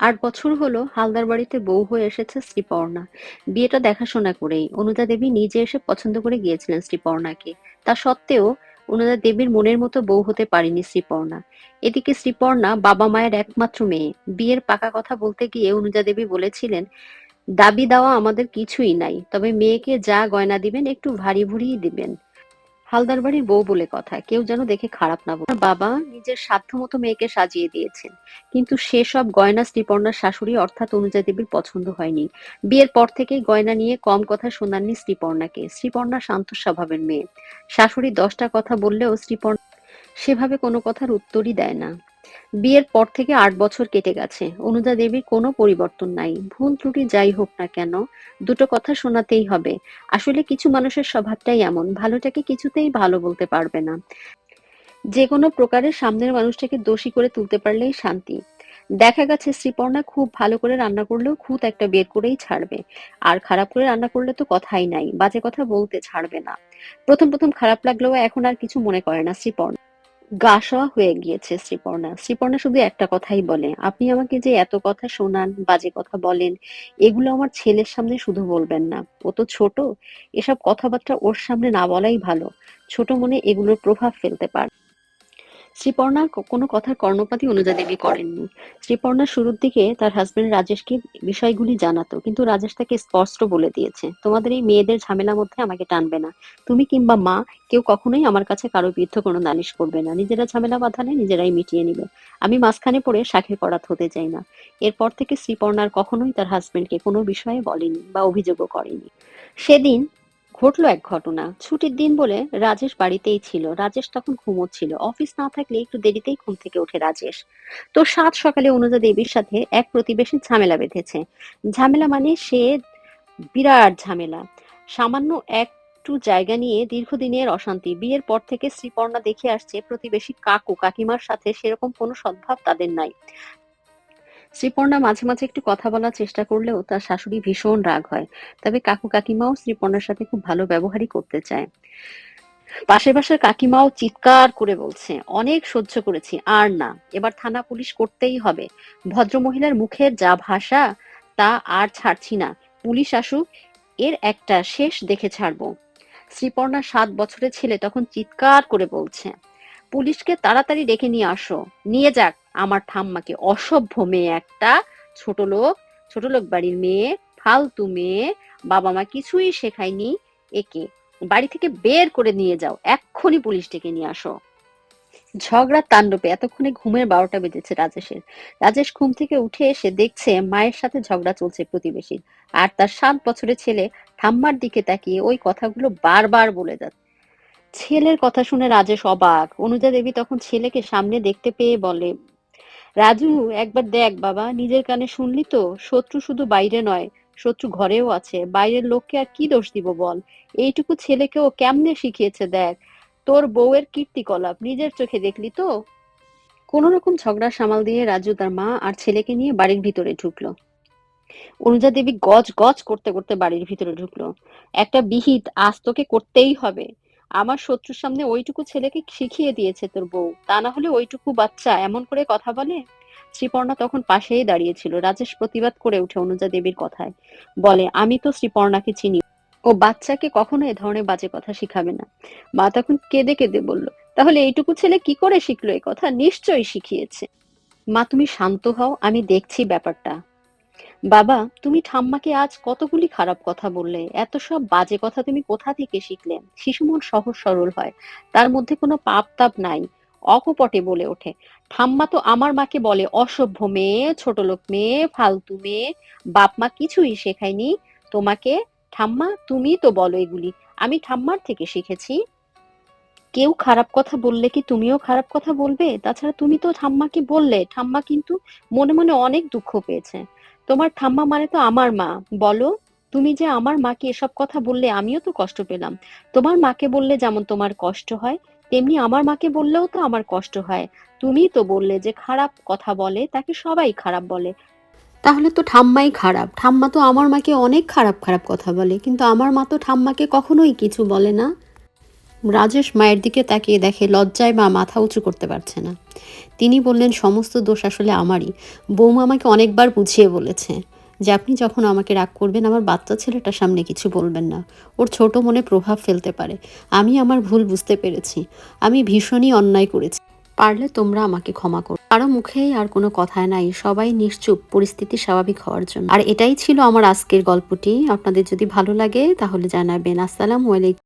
আট বছর হলো হালদার বাড়িতে বউ হয়ে এসেছে শ্রীপর্ণা। বিয়েটা দেখাশোনা করেই অনুজা দেবী নিজে এসে পছন্দ করে গিয়েছিলেন শ্রীপর্ণাকে। তা সত্ত্বেও অনুজা দেবীর মনের মতো বউ হতে পারেনি শ্রীপর্ণা। এদিকে শ্রীপর্ণা বাবা মায়ের একমাত্র মেয়ে। বিয়ের পাকা কথা বলতে গিয়ে অনুজা দেবী বলেছিলেন, দাবি দেওয়া আমাদের কিছুই নাই, তবে মেয়েকে যা গয়না দিবেন একটু ভারী ভুরিই দিবেন। হালদার বাড়ির বউ বলে কথা, কেউ যেন দেখে খারাপ না বলে। বাবা নিজের সাধ্য মতো মেয়েকে সাজিয়ে দিয়েছেন, কিন্তু সেসব গয়না শ্রীপর্ণার শাশুড়ি অর্থাৎ অনুজা দেবীর পছন্দ হয়নি। বিয়ের পর থেকেই গয়না নিয়ে কম কথা শোনাননি শ্রীপর্ণাকে শ্রীপর্ণা শান্ত স্বভাবের মেয়ে। শাশুড়ি দশটা কথা বললেও শ্রীপর্ণা সেভাবে কোনো কথার উত্তরই দেয় না। বিয়ের পর থেকে আট বছর কেটে গেছে। অনুজা দেবীর কোনো পরিবর্তন নাই। ভুল ত্রুটি যাই হোক না কেন, দুটো কথা শোনাতেই হবে। আসলে কিছু মানুষের স্বভাবটাই এমন, ভালোটাকে কিছুতেই ভালো বলতে পারবে না। যে কোনো প্রকারের সামনের মানুষটাকে দোষী করে তুলতে পারলেই শান্তি। দেখা গেছে শ্রীপর্ণা খুব ভালো করে রান্না করলেও খুঁত একটা বের করেই ছাড়বে। আর খারাপ করে রান্না করলে তো কথাই নাই, বাজে কথা বলতে ছাড়বে না। প্রথম প্রথম খারাপ লাগলেও এখন আর কিছু মনে করে না শ্রীপর্ণা। গা সওয়া হয়ে গিয়েছে শ্রীপর্ণা। শ্রীপর্ণা শুধু একটা কথাই বলে, আপনি আমাকে যে এত কথা শোনান বাজে কথা বলেন, এগুলো আমার ছেলের সামনে শুধু বলবেন না। ও তো ছোট, এসব কথাবার্তা ওর সামনে না বলাই ভালো। ছোট মনে এগুলোর প্রভাব ফেলতে পারে শ্রীপর্ণা কোনো কথার কর্ণপাতই অনুজা দেবী করেননি। শ্রীপর্ণা শুরুর দিকে তার হাজবেন্ড রাজেশকে বিষয়গুলি জানাতো, কিন্তু রাজেশ তাকে স্পষ্ট বলে দিয়েছে, তোমাদের এই মেয়েদের ঝামেলার মধ্যে আমাকে টানবে না। তুমি কিংবা মা কেউ কখনোই আমার কাছে কারও বিরুদ্ধে কোনো নালিশ করবে না। নিজেরা ঝামেলা বাঁধালে নিজেরাই মিটিয়ে নিবে। আমি মাঝখানে পড়ে শাখের করাত হতে চাই না। এরপর থেকে শ্রীপর্ণার কখনোই তার হাজবেন্ডকে কোনো বিষয়ে বলেনি বা অভিযোগও করেনি। সেদিন ঘটলো এক ঘটনা। ছুটির দিন বলে রাজেশ বাড়িতেই ছিল। রাজেশ তখন ঘুমোচ্ছিল। অফিস না থাকলে একটু দেরিতেই ঘুম থেকে ওঠে রাজেশ। তো সাত সকালে অনুজা দেবীর সাথে এক প্রতিবেশী ঝামেলা বেঁধেছে। ঝামেলা মানে সে বিরাট ঝামেলা। সামান্য একটু জায়গা নিয়ে দীর্ঘদিনের অশান্তি। বিয়ের পর থেকে শ্রীপর্ণা দেখে আসছে, প্রতিবেশী কাকু কাকিমার সাথে সেরকম কোনো সদ্ভাব তাদের নাই। শ্রীপর্ণা মাঝে মাঝে একটু কথা বলার চেষ্টা করলেও তার শাশুড়ি ভীষণ রাগ হয়। তবে কাকু কাকিমাও শ্রীপর্ণার সাথে খুব ভালো ব্যবহারই করতে চায়। পাশের কাকিমাও চিৎকার করে বলছে, অনেক সহ্য করেছি, আর না। এবার থানা পুলিশ করতেই হবে। ভদ্রমহিলার মুখের যা ভাষা, তা আর ছাড়ছি না। পুলিশ আসুক, এর একটা শেষ দেখে ছাড়বো। শ্রীপর্ণা সাত বছরের ছেলে তখন চিৎকার করে বলছে, পুলিশকে তাড়াতাড়ি ডেকে নিয়ে আসো। নিয়ে যাক। আমার ঠাম্মাকে অসভ্য মেয়ে একটা ছোট লোক ছোট লোক বাড়ির মেয়ে, ফালতু মেয়ে, বাবা মা কিছুই শেখায়নি একে। বাড়ি থেকে বের করে নিয়ে যাও, এক্ষুনি পুলিশ ডেকে নিয়ে আসো। ঝগড়ার তাণ্ডবে, এতক্ষণে ঘুমের বারোটা বেজেছে রাজেশের। রাজেশ ঘুম থেকে উঠে এসে দেখছে মায়ের সাথে ঝগড়া চলছে প্রতিবেশীর। আর তার সাত বছরের ছেলে ঠাম্মার দিকে তাকিয়ে ওই কথাগুলো বারবার বলে যাচ্ছে ছেলের কথা শুনে রাজেশ অবাক। অনুজা দেবী তখন ছেলেকে সামনে দেখতে পেয়ে বলে রাজু একবার দেখ বাবা, নিজের কানে শুনলি তো? শত্রু শুধু বাইরে নয়, শত্রু ঘরেও আছে। বাইরের লোককে আর কি দোষ দিব বল? এইটুকু ছেলেকেও কেমনে শিখিয়েছে দেখ? তোর বউয়ের কীর্তিকলাপ, নিজের চোখে দেখলি তো? কোন রকম ঝগড়া সামাল দিয়ে রাজু তার মা আর ছেলেকে নিয়ে বাড়ির ভিতরে ঢুকলো। অনুজা দেবী গজ গজ করতে করতে বাড়ির ভিতরে ঢুকলো। একটা বিহিত, আজ তোকে করতেই হবে। আমার শত্রুর সামনে ওইটুকু ছেলেকে শিখিয়ে দিয়েছে তোর বউ। তা না হলে ওইটুকু বাচ্চা এমন করে কথা বলে? শ্রীপর্ণা তখন পাশেই দাঁড়িয়েছিল, রাজেশ প্রতিবাদ করে উঠে অনুজা দেবীর কথায়। বলে, আমি তো শ্রীপর্ণাকে চিনি। ও বাচ্চাকে কখনো এ ধরনের বাজে কথা শিখাবে না। মা তখন কেঁদে কেঁদে বলল, তাহলে এইটুকু ছেলে কি করে শিখলো এ কথা? নিশ্চয়ই শিখিয়েছে। মা, তুমি শান্ত হও, আমি দেখছি ব্যাপারটা। বাবা, তুমি ঠাম্মাকে আজ কতগুলি খারাপ কথা বললে। এত সব বাজে কথা তুমি কোথা থেকে শিখলে? শিশু মন সহজ সরল হয়। তার মধ্যে কোনো পাপ তাপ নাই। অকপটে বলে ওঠে। ঠাম্মা তো আমার মাকে বলে, অসভ্য মেয়ে, ছোট লোক মেয়ে, ফালতু মেয়ে। বাপ মা কিছুই শেখায়নি। তোমাকে, ঠাম্মা, তুমি তো বলো এগুলি। আমি ঠাম্মার থেকে শিখেছি। কেউ খারাপ কথা বললে কি তুমিও খারাপ কথা বলবে? তাছাড়া তুমি তো ঠাম্মাকে বললে। ঠাম্মা কিন্তু মনে মনে অনেক দুঃখ পেয়েছে। তোমার ঠাম্মা মানে তো আমার মা। বলো, তুমি যে আমার মাকে এসব কথা বললে আমিও তো কষ্ট পেলাম। তোমার মাকে বললে যেমন তোমার কষ্ট হয়, তেমনি আমার মাকে বললেও তো আমার কষ্ট হয়। তুমি তো বললে যে খারাপ কথা বলে, তাকে সবাই খারাপ বলে। তাহলে তো ঠাম্মাই খারাপ। ঠাম্মা তো আমার মাকে অনেক খারাপ খারাপ কথা বলে, কিন্তু আমার মা তো ঠাম্মাকে কখনোই কিছু বলে না। রাজেশ মায়ের দিকে তাকিয়ে দেখে লজ্জায় মা মাথা উঁচু করতে পারছে না। তিনি বললেন, সমস্ত দোষ আসলে আমারই। বৌমা আমাকে অনেকবার বুঝিয়ে বলেছে যে আপনি যখন আমাকে রাগ করবেন, আমার বাচ্চা ছেলেটার সামনে কিছু বলবেন না। ওর ছোট মনে প্রভাব ফেলতে পারে। আমি আমার ভুল বুঝতে পেরেছি। আমি ভীষণই অন্যায় করেছি। পারলে তোমরা আমাকে ক্ষমা করো। কারও মুখেই আর কোনো কথা নাই। সবাই নিশ্চুপ। পরিস্থিতি স্বাভাবিক হওয়ার জন্য। আর এটাই ছিল আমার আজকের গল্পটি। আপনাদের যদি ভালো লাগে, তাহলে জানাবেন। আসসালামু আলাইকুম।